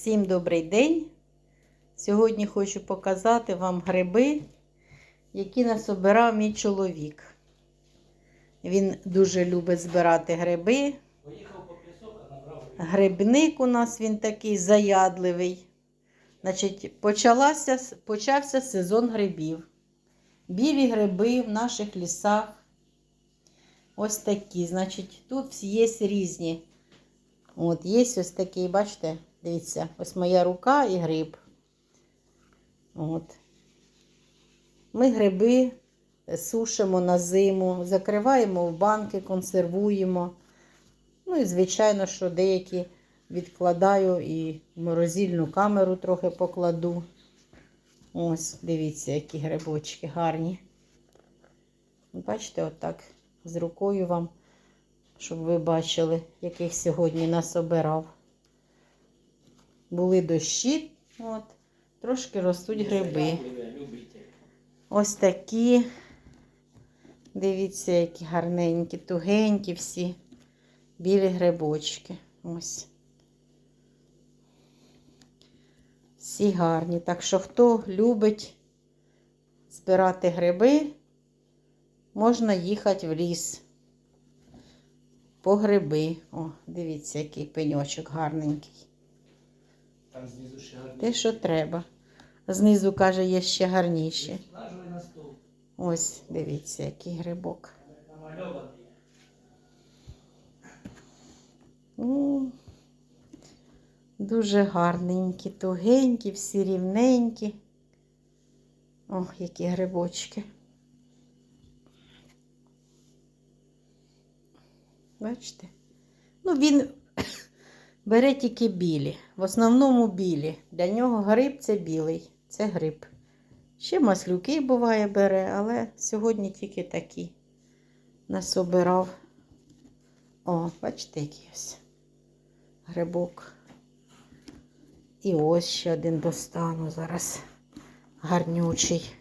Всім добрий день! Сьогодні хочу показати вам гриби, які насобирав мій чоловік. Він дуже любить збирати гриби. Грибник у нас він такий заядливий. Значить, почалася, почався сезон грибів. Білі гриби в наших лісах. Ось такі. Значить, тут є різні. От, є ось такий, бачите, дивіться, ось моя рука і гриб. От. Ми гриби сушимо на зиму, закриваємо в банки, консервуємо. Ну і, звичайно, що деякі відкладаю і в морозильну камеру трохи покладу. Ось, дивіться, які грибочки гарні. Бачите, отак з рукою вам, щоб ви бачили, яких сьогодні нас обирав. Були дощі, от, трошки ростуть гриби. Ось такі. Дивіться, які гарненькі, тугенькі всі білі грибочки. Ось. Всі гарні. Так що, хто любить збирати гриби, можна їхати в ліс. По гриби. О, дивіться, який пеньочок гарненький. Там знизу ще гарні. Те, що треба. Знизу, каже, є ще стол. Ось, дивіться, який грибок. Намальований. Дуже гарненькі, тугенькі, всі рівненькі. Ох, які грибочки. Бачите? Ну, він бере тільки білі. В основному білі. Для нього гриб це білий. Це гриб. Ще маслюки буває бере, але сьогодні тільки такі насобирав. О, бачите, який ось грибок. І ось ще один достану зараз. Гарнючий.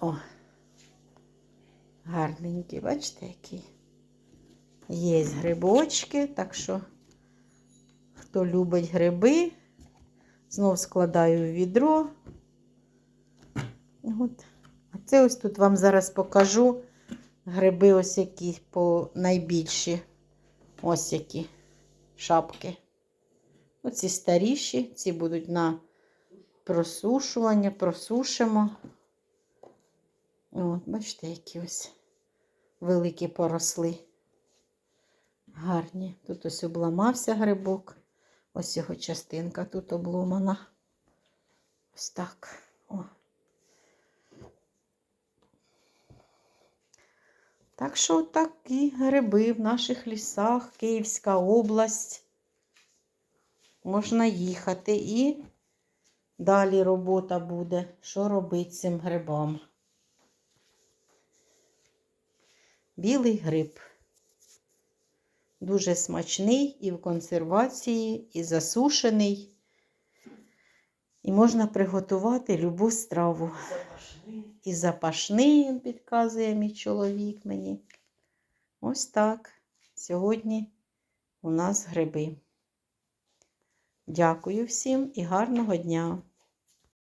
О. Гарненький, бачите, який. Є грибочки, так що, хто любить гриби, знов складаю в відро. От. А це ось тут вам зараз покажу гриби ось які по найбільші. Ось які шапки. Оці старіші, ці будуть на просушування, просушимо. От, бачите, які ось великі поросли. Гарні. Тут ось обламався грибок. Ось його частинка тут обломана. Ось так. О. Так що такі гриби в наших лісах, Київська область. Можна їхати і далі робота буде. Що робити цим грибам? Білий гриб. Дуже смачний і в консервації, і засушений. І можна приготувати любу страву. Запашний. І запашний, він підказує мій чоловік мені. Ось так. Сьогодні у нас гриби. Дякую всім і гарного дня!